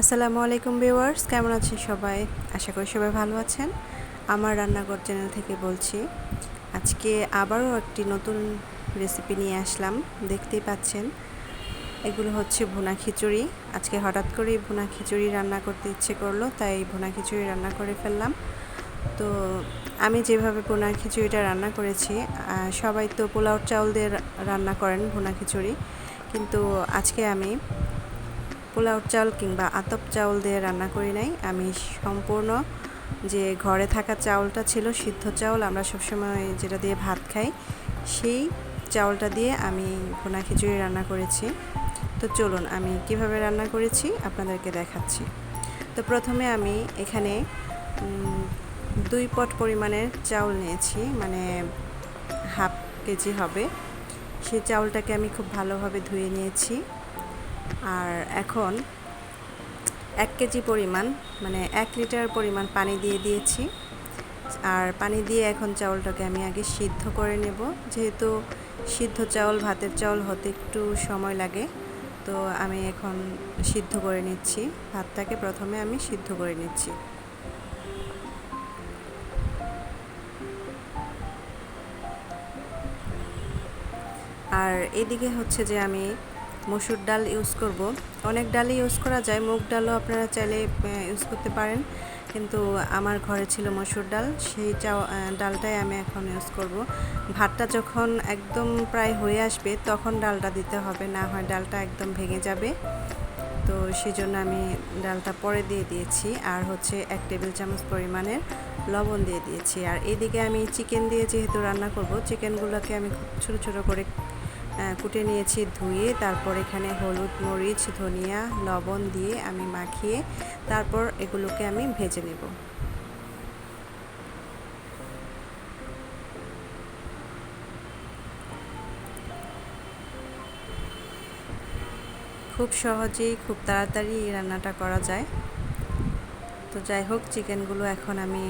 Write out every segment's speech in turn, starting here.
আসসালামু আলাইকুম ভিউয়ার্স, কেমন আছেন সবাই? আশা করি সবাই ভালো আছেন। আমার রান্নাঘর চ্যানেল থেকে বলছি, আজকে আবারও একটি নতুন রেসিপি নিয়ে আসলাম। দেখতেই পাচ্ছেন, এগুলো হচ্ছে ভুনা খিচুড়ি। আজকে হঠাৎ করেই ভুনা খিচুড়ি রান্না করতে ইচ্ছে করল, তাই ভুনা খিচুড়ি রান্না করে ফেললাম। তো আমি যেভাবে ভুনা খিচুড়িটা রান্না করেছি সবাই তো পোলাও চাউল দিয়ে রান্না করেন ভুনা খিচুড়ি। কিন্তু আজকে আমি পোলাও চাল কিংবা আতপ চাউল দিয়ে রান্না করি নাই। আমি সম্পূর্ণ যে ঘরে থাকা চাউলটা ছিল, সিদ্ধ চাউল, আমরা সবসময় যেটা দিয়ে ভাত খাই, সেই চাউলটা দিয়ে আমি ভুনা খিচুড়ি রান্না করেছি। তো চলুন, আমি কীভাবে রান্না করেছি আপনাদেরকে দেখাচ্ছি। তো প্রথমে আমি এখানে দুই পট পরিমাণের চাউল নিয়েছি মানে হাফ কেজি হবে। সেই চাউলটাকে আমি খুব ভালোভাবে ধুয়ে নিয়েছি। আর এখন এক কেজি পরিমাণ মানে এক লিটার পরিমাণ পানি দিয়ে দিয়েছি। আর পানি দিয়ে এখন চাউলটাকে আমি আগে সিদ্ধ করে নেব। যেহেতু সিদ্ধ চাউল, ভাতের চাউল হতে একটু সময় লাগে, তো আমি এখন সিদ্ধ করে নিচ্ছি। ভাতটাকে প্রথমে আমি সিদ্ধ করে নিচ্ছি। আর এদিকে হচ্ছে যে আমি মসুর ডাল ইউজ করব। অনেক ডালই ইউজ করা যায়, মুগ ডালও আপনারা চাইলে ইউজ করতে পারেন। কিন্তু আমার ঘরে ছিল মসুর ডাল, সেই ডালটাই আমি এখন ইউজ করব। ভাতটা যখন একদম প্রায় হয়ে আসবে, তখন ডালটা দিতে হবে, না হয় ডালটা একদম ভেঙে যাবে। তো সেই জন্য আমি ডালটা পরে দিয়ে দিয়েছি, আর হচ্ছে এক টেবিল চামচ পরিমাণের লবণ দিয়ে দিয়েছি। আর এদিকে আমি চিকেন দিয়ে যেহেতু রান্না করব চিকেনগুলোকে আমি খুব ছোটো ছোটো করে কুটে নিয়েছি ধুয়ে, তারপর এখানে হলুদ, মরিচ, ধনিয়া, লবণ দিয়ে আমি মাখিয়ে তারপর এগুলোকে আমি ভেজে নেব। খুব সহজেই, খুব তাড়াতাড়ি এই রান্নাটা করা যায়। তো যাই হোক, চিকেনগুলো এখন আমি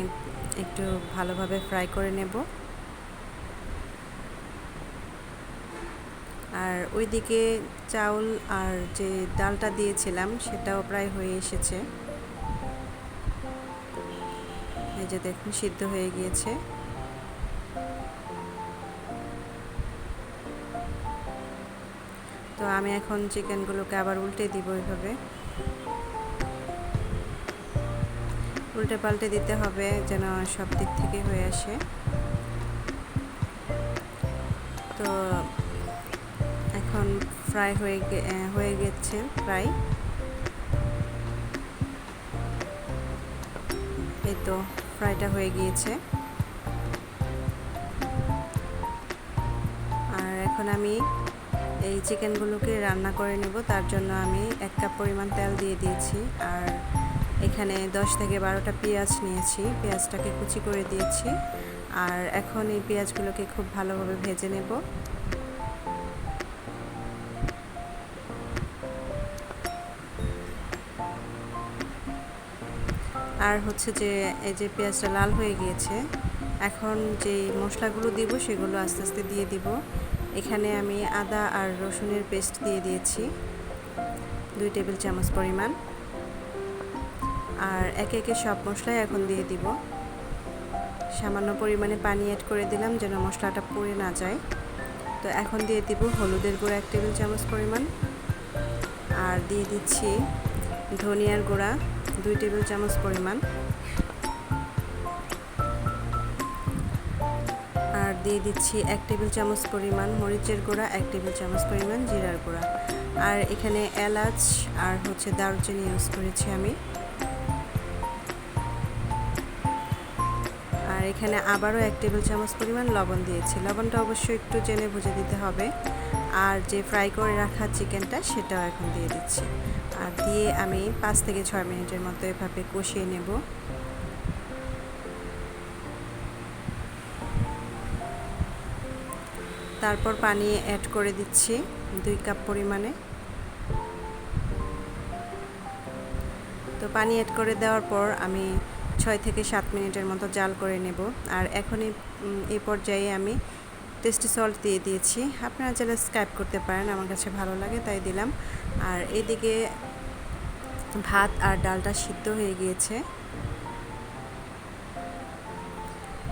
একটু ভালোভাবে ফ্রাই করে নেব। আর ওইদিকে চাউল আর যে ডালটা দিয়েছিলাম, সেটাও প্রায় হয়ে এসেছে। এই যে দেখুন, সিদ্ধ হয়ে গিয়েছে। তো আমি এখন চিকেনগুলোকে আবার উল্টে দিব এইভাবে। উল্টে পাল্টে দিতে হবে যেন সব দিক থেকে হয়ে আসে। তো এখন ফ্রাই হয়ে হয়ে গেছে প্রায়। এই তো ফ্রাইটা হয়ে গিয়েছে। আর এখন আমি এই চিকেনগুলোকে রান্না করে নেব, তার জন্য আমি এক কাপ পরিমাণ তেল দিয়ে দিয়েছি। আর এখানে দশ থেকে বারোটা পেঁয়াজ নিয়েছি, পেঁয়াজটাকে কুচি করে দিয়েছি। আর এখন এই পেঁয়াজগুলোকে খুব ভালোভাবে ভেজে নেব। আর হচ্ছে যে এই যে পেঁয়াজটা লাল হয়ে গিয়েছে, এখন যে মশলাগুলো দিব সেগুলো আস্তে আস্তে দিয়ে দিব। এখানে আমি আদা আর রসুনের পেস্ট দিয়ে দিয়েছি, দুই টেবিল চামচ পরিমাণ। আর একে একে সব মশলাই এখন দিয়ে দিব। সামান্য পরিমাণে পানি অ্যাড করে দিলাম যেন মশলাটা পুড়ে না যায়। তো এখন দিয়ে দিব হলুদের গুঁড়া এক টেবিল চামচ পরিমাণ। আর দিয়ে দিচ্ছি ধনিয়ার গুঁড়া দুই টেবিল চামচ পরিমাণ। আর দিয়ে দিচ্ছি এক টেবিল চামচ পরিমাণ মরিচের গুঁড়া, এক টেবিল চামচ পরিমাণ জিরার গুঁড়া। আর এখানে এলাচ আর হচ্ছে দারুচিনি ইউজ করেছি আমি। আর এখানে আবারও এক টেবিল চামচ পরিমাণ লবণ দিয়েছি। লবণটা অবশ্যই একটু জেনে বুঝে দিতে হবে। আর যে ফ্রাই করে রাখা চিকেনটা সেটাও এখন দিয়ে দিচ্ছি। আর দিয়ে আমি পাঁচ থেকে ছয় মিনিটের মতো এভাবে কষিয়ে নেব। তারপর পানি অ্যাড করে দিচ্ছি দুই কাপ পরিমাণে। তো পানি অ্যাড করে দেওয়ার পর আমি ছয় থেকে সাত মিনিটের মতো জাল করে নেব। আর এখনই এই পর্যায়ে আমি টেস্টি সল্ট দিয়ে দিয়েছি। আপনারা চাইলে স্ক্যাপ করতে পারেন, আমার কাছে ভালো লাগে, তাই দিলাম। আর এদিকে ভাত আর ডালটা সিদ্ধ হয়ে গিয়েছে।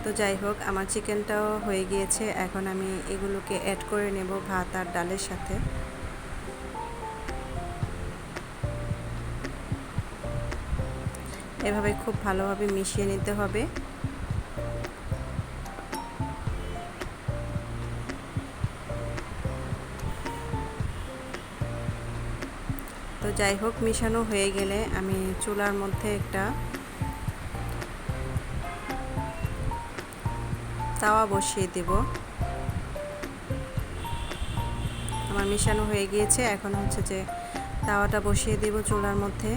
তো যাই হোক, আমার চিকেনটাও হয়ে গিয়েছে। এখন আমি এগুলোকে অ্যাড করে নেব ভাত আর ডালের সাথে। এভাবে খুব ভালোভাবে মিশিয়ে নিতে হবে। তো যাই হোক, মিশানো হয়ে গেলে আমি চুলার মধ্যে একটা তাওয়া বসিয়ে দেব। আমার মিশানো হয়ে গিয়েছে, এখন হচ্ছে যে তাওয়াটা বসিয়ে দেব চুলার মধ্যে।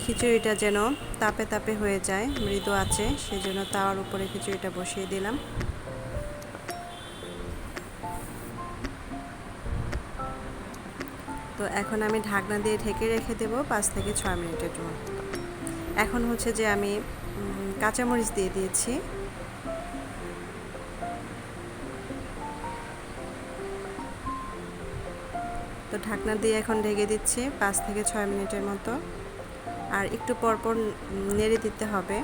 খিচুড়িটা যেন তাপে তাপে হয়ে যায়, মৃদু আছে, সেজন্য তাওয়ার উপরে খিচুড়িটা বসিয়ে দিলাম। তো এখন আমি ঢাকনা দিয়ে ঢেকে রেখে দেব পাঁচ থেকে ছয় মিনিটের জন্য। এখন হচ্ছে যে আমি কাঁচামরিচ দিয়ে দিয়েছি। তো ঢাকনা দিয়ে এখন ঢেকে দিচ্ছি পাঁচ থেকে ছয় মিনিটের মতো। আর একটু পরপর নেড়ে দিতে হবে।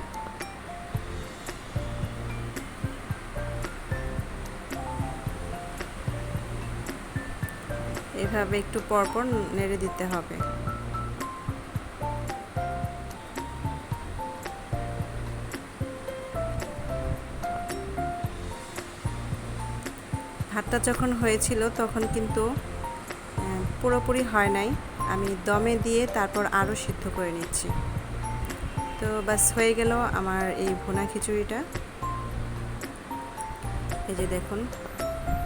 এভাবে একটু পরপর নেড়ে দিতে হবে। ভাতটা যখন হয়েছিল তখন কিন্তু পুরোপুরি হয় নাই। আমি দমে দিয়ে তারপর আরও সিদ্ধ করে নিচ্ছি। তো বাস হয়ে গেল আমার এই ভুনা খিচুড়িটা। এই যে দেখুন,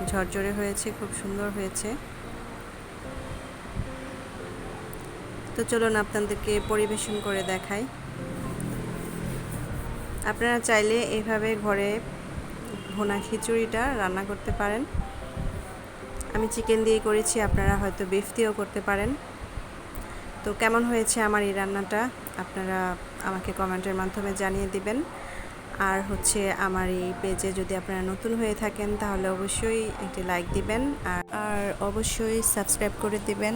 ঝরঝরে হয়েছে, খুব সুন্দর হয়েছে। তো চলুন আপনাদেরকে পরিবেশন করে দেখাই। আপনারা চাইলে এভাবে ঘরে ভুনা খিচুড়িটা রান্না করতে পারেন। আমি চিকেন দিয়ে করেছি, আপনারা হয়তো বিফ দিয়েও করতে পারেন। তো কেমন হয়েছে আমার এই রান্নাটা, আপনারা আমাকে কমেন্টের মাধ্যমে জানিয়ে দিবেন। আর হচ্ছে আমার এই পেজে যদি আপনারা নতুন হয়ে থাকেন, তাহলে অবশ্যই একটি লাইক দিবেন। আর আর অবশ্যই সাবস্ক্রাইব করে দিবেন।